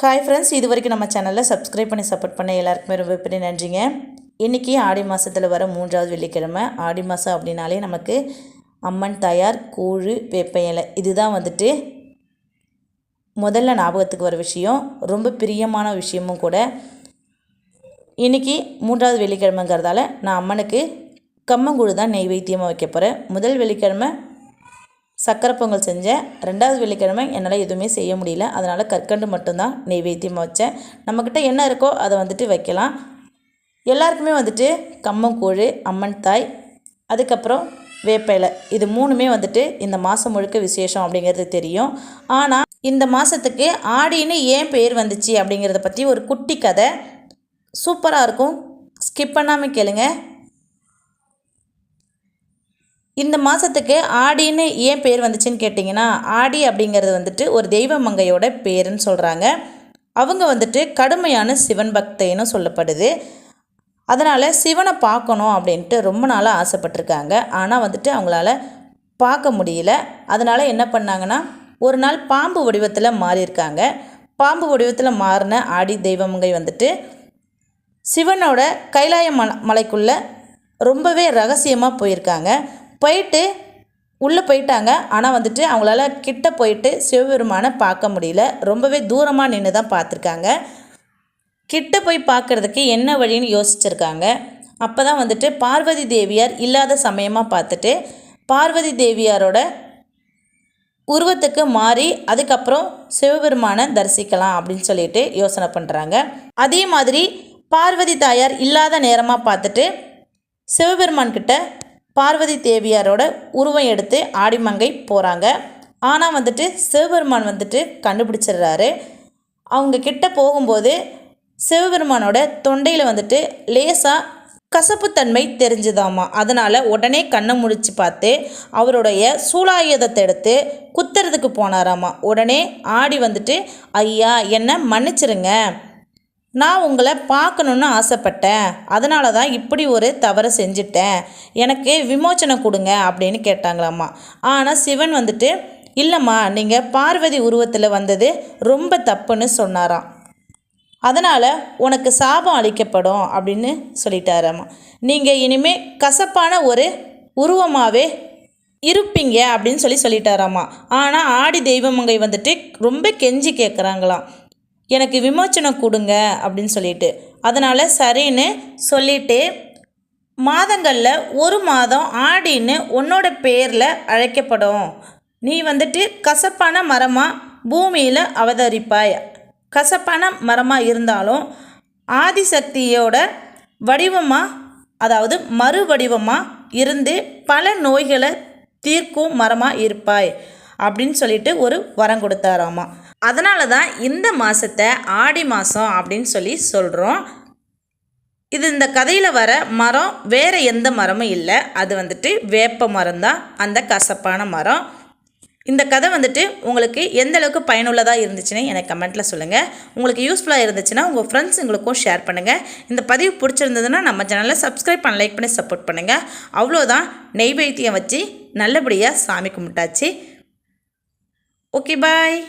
Hi friends இது வரைக்கும் நம்ம சேனலில் சப்ஸ்கிரைப் பண்ணி சப்போர்ட் பண்ண எல்லாருக்குமே ரொம்ப பெரிய நன்றிங்க. இன்றைக்கி ஆடி மாதத்தில் வர மூன்றாவது வெள்ளிக்கிழமை. ஆடி மாதம் அப்படின்னாலே நமக்கு அம்மன் தாயார் கூழு வேப்ப இலை. இதுதான் வந்துட்டு முதல்ல ஞாபகத்துக்கு வர விஷயம். ரொம்ப பிரியமான விஷயமும் கூட. இன்றைக்கி மூன்றாவது வெள்ளிக்கிழமைங்கிறதால நான் அம்மனுக்கு கம்மங்கூழு தான் நெய்வேத்தியமாக வைக்க போகிறேன் முதல் வெள்ளிக்கிழமை சக்கரை பொங்கல் செஞ்சேன். ரெண்டாவது வெள்ளிக்கிழமை என்னால் எதுவுமே செய்ய முடியல. அதனால் கற்கண்டு மட்டும்தான் நெய்வேத்தியமாக வச்சேன். நம்மக்கிட்ட என்ன இருக்கோ அதை வந்துட்டு வைக்கலாம். எல்லாருக்குமே வந்துட்டு கம்மங்கூழ் அம்மன் தாய் அதுக்கப்புறம் வேப்ப இது மூணுமே வந்துட்டு இந்த மாதம் முழுக்க விசேஷம் அப்படிங்கிறது தெரியும். ஆனால் இந்த மாதத்துக்கு ஆடின்னு ஏன் பேர் வந்துச்சு அப்படிங்கிறத பற்றி ஒரு குட்டி கதை சூப்பராக இருக்கும். ஸ்கிப் பண்ணாமல் கேளுங்கள் இந்த மாதத்துக்கு ஆடின்னு ஏன் பேர் வந்துச்சுன்னு கேட்டிங்கன்னா ஆடி அப்படிங்கிறது வந்துட்டு ஒரு தெய்வ மங்கையோட பேருன்னு சொல்கிறாங்க அவங்க வந்துட்டு கடுமையான சிவன் பக்தைன்னு சொல்லப்படுது. அதனால் சிவனை பார்க்கணும் அப்படின்ட்டு ரொம்ப நாளாக ஆசைப்பட்டிருக்காங்க. ஆனால் வந்துட்டு அவங்களால பார்க்க முடியல. அதனால் என்ன பண்ணாங்கன்னா ஒரு நாள் பாம்பு வடிவத்தில் மாறியிருக்காங்க. பாம்பு வடிவத்தில் மாறின ஆடி தெய்வமங்கை வந்துட்டு சிவனோட கைலாய மல மலைக்குள்ளே ரொம்பவே ரகசியமாக போயிருக்காங்க. போயிட்டு உள்ளே போயிட்டாங்க. ஆனால் வந்துட்டு அவங்களால கிட்ட போயிட்டு சிவபெருமானை பார்க்க முடியல. ரொம்பவே தூரமாக நின்று தான் பார்த்துருக்காங்க. கிட்ட போய் பார்க்குறதுக்கு என்ன வழின்னு யோசிச்சிருக்காங்க. அப்போ தான் வந்துட்டு பார்வதி தேவியார் இல்லாத சமயமாக பார்த்துட்டு பார்வதி தேவியாரோட உருவத்துக்கு மாறி அதுக்கப்புறம் சிவபெருமானை தரிசிக்கலாம் அப்படின்னு சொல்லிட்டு யோசனை பண்ணுறாங்க அதே மாதிரி பார்வதி தாயார் இல்லாத நேரமாக பார்த்துட்டு சிவபெருமான்கிட்ட பார்வதி தேவியாரோட உருவம் எடுத்து ஆடிமங்கை போகிறாங்க ஆனால் வந்துட்டு சிவபெருமான் வந்துட்டு கண்டுபிடிச்சிடுறாரு. அவங்க கிட்ட போகும்போது சிவபெருமானோட தொண்டையில் வந்துட்டு லேசாக கசப்புத்தன்மை தெரிஞ்சுதாமா. அதனால் உடனே கண்ணை முடிச்சு பார்த்து அவருடைய சூலாயுதத்தை எடுத்து குத்துறதுக்கு போனாராமா. உடனே ஆடி வந்துட்டு ஐயா என்னை மன்னிச்சிருங்க. நான் உங்களை பார்க்கணுன்னு ஆசைப்பட்டேன். அதனால தான் இப்படி ஒரு தவறு செஞ்சிட்டேன். எனக்கு விமோச்சனை கொடுங்க அப்படின்னு கேட்டாங்களாம்மா. ஆனால் சிவன் வந்துட்டு இல்லைம்மா நீங்கள் பார்வதி உருவத்தில் வந்தது ரொம்ப தப்புன்னு சொன்னாராம். அதனால் உனக்கு சாபம் அளிக்கப்படும் அப்படின்னு சொல்லிட்டாராம்மா. நீங்கள் இனிமேல் கசப்பான ஒரு உருவமாகவே இருப்பீங்க அப்படின்னு சொல்லி சொல்லிட்டாராம்மா. ஆனால் ஆடி தெய்வமங்கை வந்துட்டு ரொம்ப கெஞ்சி கேட்குறாங்களாம் எனக்கு விமோச்சனம் கொடுங்க அப்படின்னு சொல்லிட்டு. அதனால் சரின்னு சொல்லிட்டு மாதங்களில் ஒரு மாதம் ஆடின்னு உன்னோட பேரில் அழைக்கப்படும். நீ வந்துட்டு கசப்பான மரமாக பூமியில் அவதரிப்பாய். கசப்பான மரமாக இருந்தாலும் ஆதிசக்தியோட வடிவமாக அதாவது மறு வடிவமாக இருந்து பல நோய்களை தீர்க்கும் மரமாக இருப்பாய் அப்படின்னு சொல்லிட்டு ஒரு வரம் கொடுத்தாராமா. அதனால தான் இந்த மாதத்தை ஆடி மாதம் அப்படின்னு சொல்லி சொல்கிறோம் இது இந்த கதையில் வர மரம் வேறு எந்த மரமும் இல்லை. அது வந்துட்டு வேப்ப மரம் தான் அந்த கசப்பான மரம். இந்த கதை வந்துட்டு உங்களுக்கு எந்த அளவுக்கு பயனுள்ளதாக இருந்துச்சுன்னு எனக்கு கமெண்ட்டில் சொல்லுங்கள் உங்களுக்கு யூஸ்ஃபுல்லாக இருந்துச்சுன்னா உங்கள் ஃப்ரெண்ட்ஸுங்களுக்கும் ஷேர் பண்ணுங்கள் இந்த பதிவு பிடிச்சிருந்ததுன்னா நம்ம சேனலை சப்ஸ்கிரைப் பண்ண லைக் பண்ணி சப்போர்ட் பண்ணுங்கள் அவ்வளோதான் நெய்வேத்தியம் வச்சு நல்லபடியாக சாமி கும்பிட்டாச்சு. Okay bye